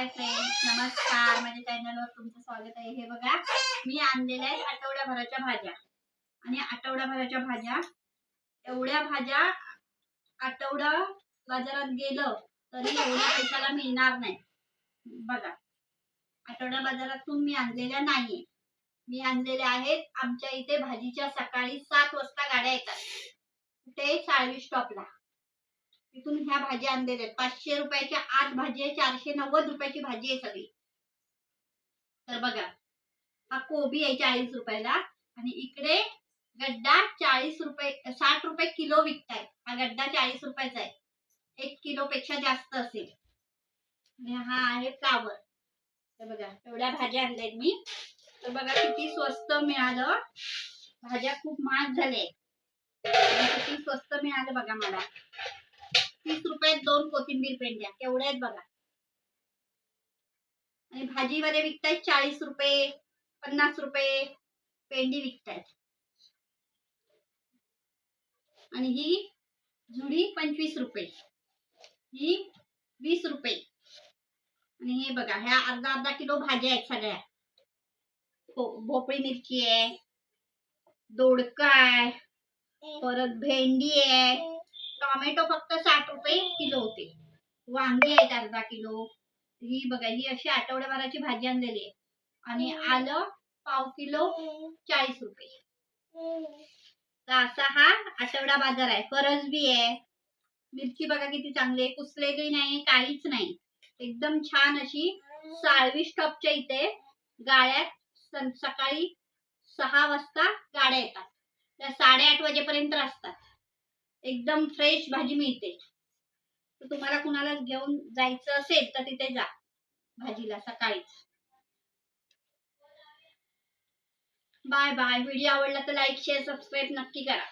Hi friends नमस्कार. माझ्या चॅनलवर तुमचं स्वागत आहे. हे बघा मी आणलेल्या आहेत आठवड्याभराच्या भाज्या. आणि आठवड्याभराच्या भाज्या एवढ्या भाज्या आठवडा बाजारात गेलं तरी एवढ्या पैशाला मिळणार नाही. बघा आठवडा बाजारातून मी आणलेल्या नाहीये. मी आणलेल्या आहेत आमच्या इथे भाजीच्या सकाळी सात वाजता गाड्या येतात. कुठे साळवी स्टॉपला तिथून ह्या भाज्या आणलेल्या आहेत. पाचशे रुपयाच्या आठ भाजी आहे चारशे नव्वद रुपयाची भाजी आहे सगळी. तर बघा हा कोबी आहे चाळीस रुपयाला आणि इकडे गड्डा चाळीस रुपये साठ रुपये किलो विकताय. हा गड्डा चाळीस रुपयाचा आहे. एक किलो पेक्षा जास्त असेल. आणि हा आहे फ्लावर. तर बघा एवढ्या भाज्या आणल्यात मी. तर बघा किती स्वस्त मिळालं. भाज्या खूप महाग झाल्या किती स्वस्त मिळालं बघा मला. तीस रुपयात दोन कोथिंबीर पेंड्या, केवढ्या आहेत बघा. आणि भाजीवाले विकतायत चाळीस रुपये, पन्नास रुपये, पेंडी विकतायत. आणि ही जुडी पंचवीस रुपये. ही वीस रुपये. आणि हे बघा, ह्या अर्धा अर्धा किलो भाज्या आहेत सगळ्या. भोपळी मिरची आहे, दोडका आहे, परत भेंडी आहे टोमॅटो फक्त साठ रुपये किलो होते. वांगे आहेत अर्धा किलो. ही बघा ही अशी आठवड्याभराची भाजी आणलेली आहे. आणि आलं पाव किलो चाळीस रुपये. तर असा हा आठवडा बाजार आहे. फरसबी आहे. मिरची बघा किती चांगली आहे. कुसलेली नाही काहीच नाही. एकदम छान अशी साळवी स्टॉपच्या इथे गाड्यात सं- सकाळी सहा वाजता गाड्या येतात. त्या साडेआठ वाजेपर्यंत असतात. एकदम फ्रेश भाजी मिळते. तर तुम्हाला कुणाला घेऊन जायचं असेल तर तिथे जा भाजीला सकाळीच. बाय बाय व्हिडिओ आवडला तर लाईक शेअर सबस्क्राईब नक्की करा.